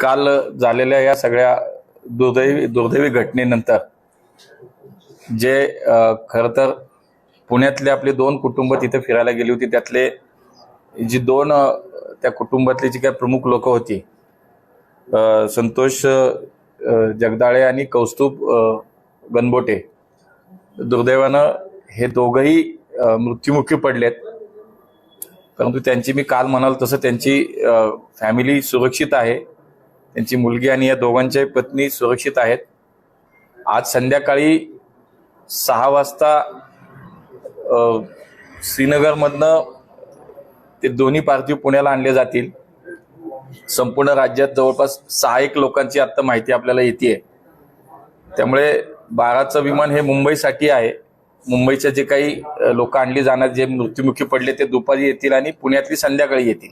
काल झालेल्या या सगळ्या दुर्दैवी दुर्दैवी घटनेनंतर जे खरं तर पुण्यातले आपले दोन कुटुंब तिथे फिरायला गेली होती त्यातले जी दोन त्या कुटुंबातली जी काही प्रमुख लोक होती संतोष जगदाळे आणि कौस्तुभ अ, गणबोटे दुर्दैवानं हे दोघंही मृत्युमुखी पडलेत. परंतु त्यांची मी काल म्हणाल तसं त्यांची फॅमिली सुरक्षित आहे. त्यांची मुलगी आणि या दोघांच्याही पत्नी सुरक्षित आहेत. आज संध्याकाळी सहा वाजता श्रीनगरमधनं ते दोन्ही पार्थिव पुण्याला आणले जातील. संपूर्ण राज्यात जवळपास सहा एक लोकांची आत्ता माहिती आपल्याला येते त्यामुळे बाराचं विमान हे मुंबईसाठी आहे. मुंबईच्या जे काही लोक आणली जाणार जे मृत्युमुखी पडले ते दुपारी येतील आणि पुण्यातली संध्याकाळी येतील.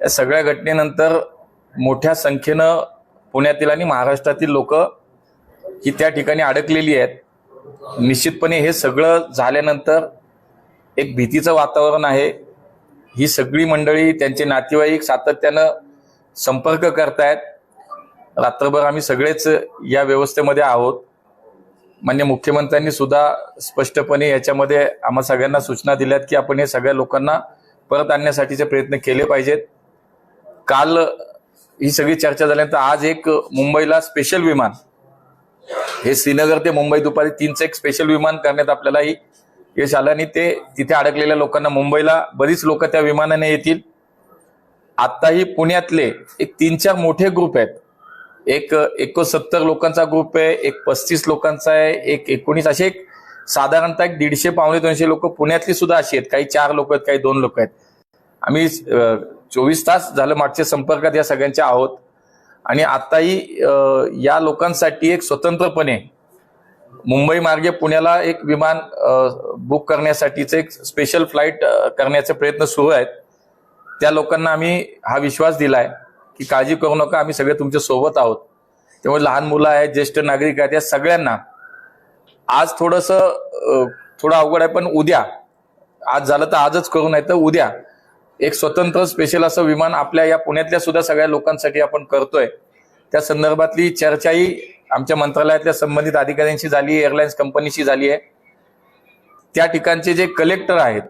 या सगळ्या घटनेनंतर मोठ्या संख्येनं पुण्यातील आणि महाराष्ट्रातील लोक ही त्या ठिकाणी अडकलेली आहेत. निश्चितपणे हे सगळं झाल्यानंतर एक भीतीचं वातावरण आहे. ही सगळी मंडळी त्यांचे नातेवाईक सातत्यानं संपर्क करतायत. रात्रभर आम्ही सगळेच या व्यवस्थेमध्ये आहोत. मान्य मुख्यमंत्र्यांनी सुद्धा स्पष्टपणे याच्यामध्ये आम्हा सगळ्यांना सूचना दिल्यात की आपण हे सगळ्या लोकांना परत आणण्यासाठीचे प्रयत्न केले पाहिजेत. काल ही सगळी चर्चा झाल्यानंतर आज एक मुंबईला स्पेशल विमान. हे श्रीनगर ते मुंबई दुपारी तीनचं एक स्पेशल विमान करण्यात आपल्यालाही यश आलं आणि ते तिथे अडकलेल्या लोकांना मुंबईला बरीच लोक त्या विमानाने येतील. आत्ताही पुण्यातले एक तीन चार मोठे ग्रुप आहेत. एक एकोणसत्तर लोकांचा ग्रुप आहे एक पस्तीस लोकांचा आहे एक एकोणीस असे एक साधारणतः एक दीडशे पावणे दोनशे लोक पुण्यातली सुद्धा अशी आहेत. काही चार लोक आहेत काही दोन लोक आहेत. आम्ही चोवीस तास झालं मागच्या संपर्कात या सगळ्यांच्या आहोत. आणि आत्ताही या लोकांसाठी एक स्वतंत्रपणे मुंबई मार्गे पुण्याला एक विमान बुक करण्यासाठीचं एक स्पेशल फ्लाईट करण्याचे प्रयत्न सुरू आहेत. त्या लोकांना आम्ही हा विश्वास दिला आहे की काळजी करू नका आम्ही सगळे तुमच्यासोबत आहोत. त्यामुळे लहान मुलं आहेत ज्येष्ठ नागरिक आहेत या सगळ्यांना आज थोडंसं थोडं अवघड आहे पण उद्या आज झालं तर आजच करू नाही तर उद्या एक स्वतंत्र स्पेशल असं विमान आपल्या या पुण्यातल्या सुद्धा सगळ्या लोकांसाठी आपण करतोय. त्या संदर्भातली चर्चाही आमच्या मंत्रालयातल्या संबंधित अधिकाऱ्यांशी झाली एअरलाइन्स कंपनीशी झाली आहे. त्या ठिकाणचे जे कलेक्टर आहेत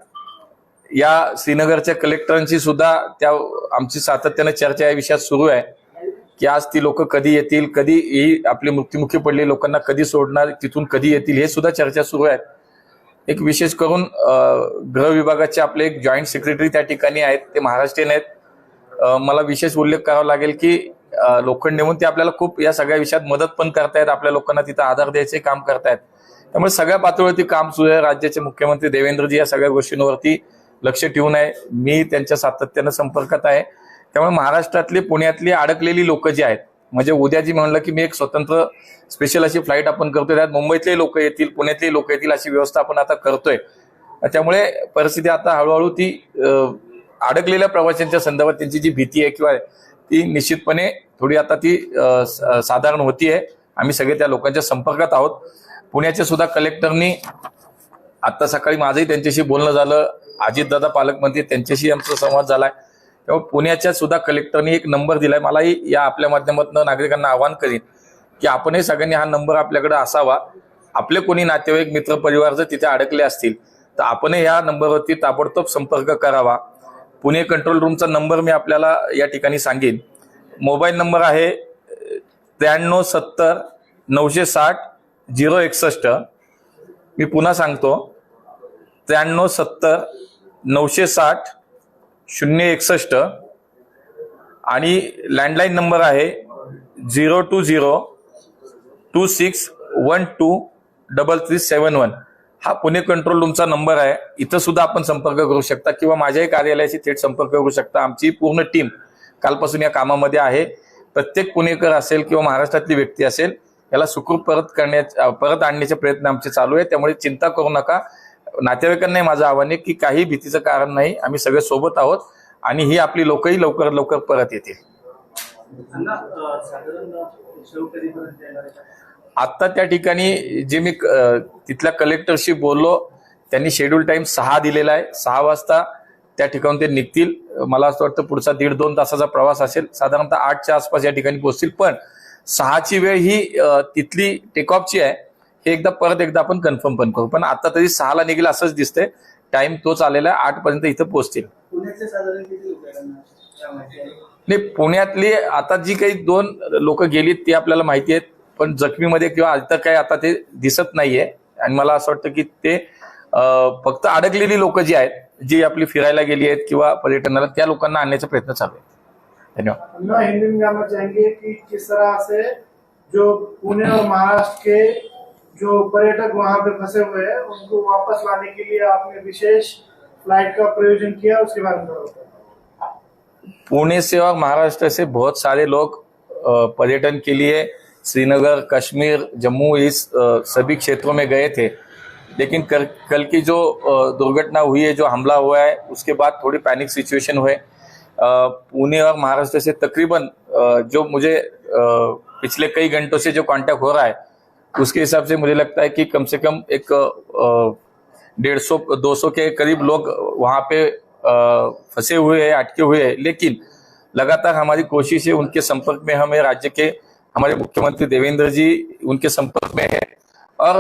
या श्रीनगरच्या कलेक्टरांशी सुद्धा त्या आमची सातत्यानं चर्चा या विषयात सुरू आहे. की आज ती लोक कधी येतील कधी ही आपली मृत्युमुखी पडली लोकांना कधी सोडणार तिथून कधी येतील हे सुद्धा चर्चा सुरू आहेत एक विशेष करून गृह विभागाचे आपले एक जॉईंट सेक्रेटरी त्या ठिकाणी आहेत ते महाराष्ट्रीयन आहेत. मला विशेष उल्लेख करावा लागेल की लोखंड नेऊन ते आपल्याला खूप या सगळ्या विषयात मदत पण करतायत आपल्या लोकांना तिथं आधार द्यायचे काम करतायत. त्यामुळे सगळ्या पातळीवरती काम सुरू आहे. राज्याचे मुख्यमंत्री देवेंद्रजी या सगळ्या गोष्टींवरती लक्ष ठेवून आहे. मी त्यांच्या सातत्यानं संपर्कात आहे. त्यामुळे महाराष्ट्रातली पुण्यातली अडकलेली लोक जी आहेत म्हणजे उद्या जी म्हणलं की मी एक स्वतंत्र स्पेशल अशी फ्लाईट आपण करतोय. त्यात मुंबईतले लोक येतील पुण्यातले लोक येतील अशी व्यवस्था आपण आता करतोय. त्यामुळे परिस्थिती आता हळूहळू ती अडकलेल्या प्रवाशांच्या संदर्भात त्यांची जी भीती आहे किंवा ती निश्चितपणे थोडी आता ती साधारण स- साधारण आम्ही सगळे त्या लोकांच्या संपर्कात आहोत. पुण्याच्या सुद्धा कलेक्टरनी आता सकाळी माझंही त्यांच्याशी बोलणं झालं. अजितदादा पालकमंत्री त्यांच्याशी आमचा संवाद झालाय. तेव्हा पुण्याच्या सुद्धा कलेक्टरने एक नंबर दिलाय. मलाही या आपल्या माध्यमातून नागरिकांना आवाहन करीन की आपणही सगळ्यांनी हा नंबर आपल्याकडे असावा. आपले कोणी नातेवाईक मित्र परिवार जर तिथे अडकले असतील तर आपणही या नंबरवरती ताबडतोब संपर्क करावा. पुणे कंट्रोल रूमचा नंबर मी आपल्याला या ठिकाणी सांगेन. मोबाईल नंबर आहे त्र्याण्णव सत्तर नऊशे साठ झिरो एकसष्ट. मी पुन्हा सांगतो. त्र्याण्णव सत्तर नऊशे साठ शून्य एकसष्ट. आणि लँडलाईन नंबर आहे zero two zero two six one two double three seven one. हा पुणे कंट्रोल रूमचा नंबर आहे. इथं सुद्धा आपण संपर्क करू शकता किंवा माझ्याही कार्यालयाशी थेट संपर्क करू शकता. आमची पूर्ण टीम कालपासून या कामामध्ये आहे. प्रत्येक पुणेकर असेल किंवा महाराष्ट्रातली व्यक्ती असेल याला सुखरूप परत करण्या परत आणण्याचे प्रयत्न आमचे चालू आहे त्यामुळे चिंता करू नका. नातेवाईकांनाही माझं आव्हान आहे की काही भीतीचं कारण नाही आम्ही सगळे सोबत आहोत आणि ही आपली लोकही लवकरात लवकर परत येतील? आत्ता त्या ठिकाणी जे मी तिथल्या कलेक्टरशी बोललो त्यांनी शेड्यूल टाइम सहा दिलेला आहे. सहा वाजता त्या ठिकाणून ते निघतील. मला असं वाटतं पुढचा दीड दोन तासाचा प्रवास असेल. साधारणतः आठच्या आसपास या ठिकाणी पोहोचतील. पण सहाची वेळ ही तिथली टेकऑफची आहे. हे एकदा परत एकदा आपण कन्फर्म पण करू. पण आता तरी सहाला निघेल असंच दिसतंय. टाइम तोच आलेला आहे आठ पर्यंत इथं पोहोचतील. नाही पुण्यातली आता जी काही दोन लोक गेली ती आपल्याला माहिती आहेत. पण जखमीमध्ये किंवा इतर काही आता ते दिसत नाहीये. आणि मला असं वाटतं की ते फक्त अडकलेली लोक जी आहेत जी आपली फिरायला गेली आहेत किंवा पर्यटनाला त्या लोकांना आणण्याचा प्रयत्न चालू आहे. धन्यवाद. हिंदी में जानना चाहेंगे कि किस तरह से जो पुणे और महाराष्ट्र के जो पर्यटक वहाँ पे फंसे हुए हैं, उनको वापस लाने के लिए आपने विशेष फ़्लाइट का प्रयोजन किया, उसके बारे में पुणे से और महाराष्ट्र से बहुत सारे लोग पर्यटन के लिए श्रीनगर, कश्मीर, जम्मू, इस सभी क्षेत्रों में गए थे। लेकिन कल कल की जो दुर्घटना हुई है, जो हमला हुआ है, उसके बाद थोड़ी पैनिक सिचुएशन हुए। पुणे और महाराष्ट्र से तकरीबन जो मुझे पिछले कई घंटों से जो कांटेक्ट हो रहा है उसके हिसाब से मुझे लगता है कि कम से कम एक डेढ़ सौ, दो सौ के करीब लोग वहाँ पे फंसे हुए हैं, अटके हुए हैं। लेकिन लगातार हमारी कोशिश है, उनके संपर्क में हमें राज्य के, हमारे मुख्यमंत्री देवेंद्र जी उनके संपर्क में है। और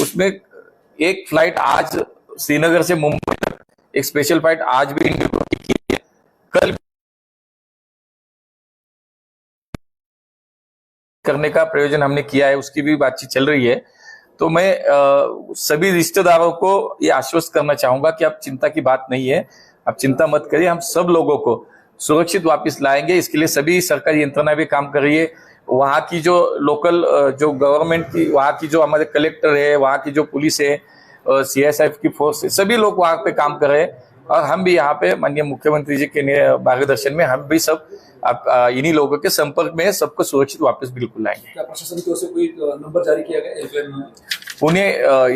उसमें एक फ़्लाइट आज श्रीनगर से मुंबई तक, एक स्पेशल फ़्लाइट आज भी इंडिगो की है। कल करने का प्रयोजन हमने किया है उसकी भी बातचीत चल रही है। तो मैं अ, सभी रिश्तेदारों को ये आश्वस्त करना चाहूँगा कि आप चिंता की बात नहीं है। आप चिंता मत करिए हम सब लोगों को सुरक्षित वापस लाएँगे। इसके लिए सभी सरकारी यंत्रणा भी काम कर रही है। वहाँ की जो लोकल जो गवर्नमेंट की वहाँ की जो हमारे कलेक्टर है वहाँ की जो पुलिस है सीएसएफ की फोर्स है सभी लोग वहाँ पे काम कर रहे हैं। और हम भी यहाँ पे माननीय मुख्यमंत्री जी के मार्गदर्शन में हम भी सब आप इन्हीं लोगों के संपर्क में सबको सुरक्षित वापस बिल्कुल लाएँगे। प्रशासन की ओर से कोई नंबर जारी किया गया पुणे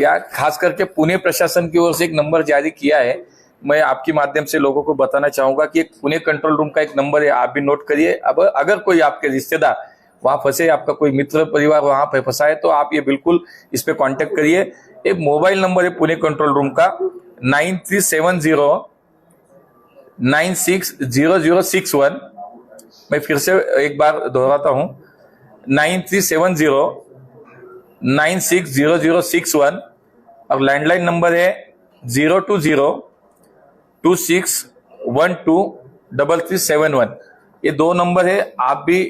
या खास करके पुणे प्रशासन की ओर से एक नंबर जारी किया है। मैं आपके माध्यम से लोगों को बताना चाहूँगा कि एक पुणे कंट्रोल रूम का एक नंबर है आप भी नोट करिए। अब अगर कोई आपके रिश्तेदार वहाँ फंसे आपका कोई मित्र परिवार वहाँ पे फंसा है तो आप ये बिल्कुल इस पे कांटेक्ट करिए। एक मोबाइल नंबर है पुणे कंट्रोल रूम का। Nine three seven zero nine six zero zero six one. मैं फिर से एक बार दोहराता हूँ। Nine three seven zero nine six zero zero six one और लैंडलाइन नंबर है zero two zero two six one two double three seven one. ये दो नंबर है, आप भी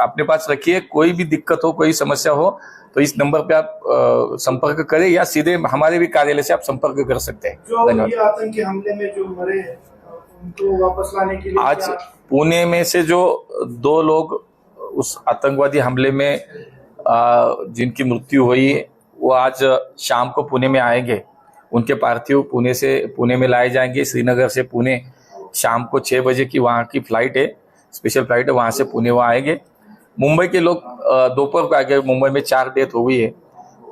अपने पास रखिए कोई भी दिक्कत हो कोई समस्या हो तो इस नंबर पे आप अ, संपर्क करें या सीधे हमारे भी कार्यालय से आप संपर्क कर सकते हैं। जो धन्यवाद। आतंकी हमले में जो मरे उनको वापस लाने के लिए आज पुणे में से जो दो लोग उस आतंकवादी हमले में आ, जिनकी मृत्यु हुई वो आज शाम को पुणे में आएँगे। उनके पार्थिव पुणे से पुणे में लाए जाएँगे श्रीनगर से पुणे। शाम को छह बजे की वहाँ की फ़्लाइट है स्पेशल फ़्लाइट है वहाँ से पुणे वो आएँगे। मुंबई के लोग दोपहर को आगे मुंबई में चार डेथ हो गई है।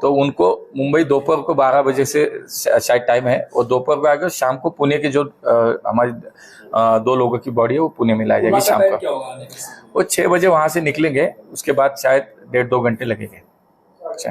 तो उनको मुंबई दोपहर को 12 बजे से शायद टाइम है। और दोपहर को आगे शाम को पुणे के जो हमारे दो लोगों की बॉडी है वो पुणे में लाई जाएगी शाम को। वो छह बजे वहाँ से निकलेंगे उसके बाद शायद डेढ़ दो घंटे लगेंगे। अच्छा।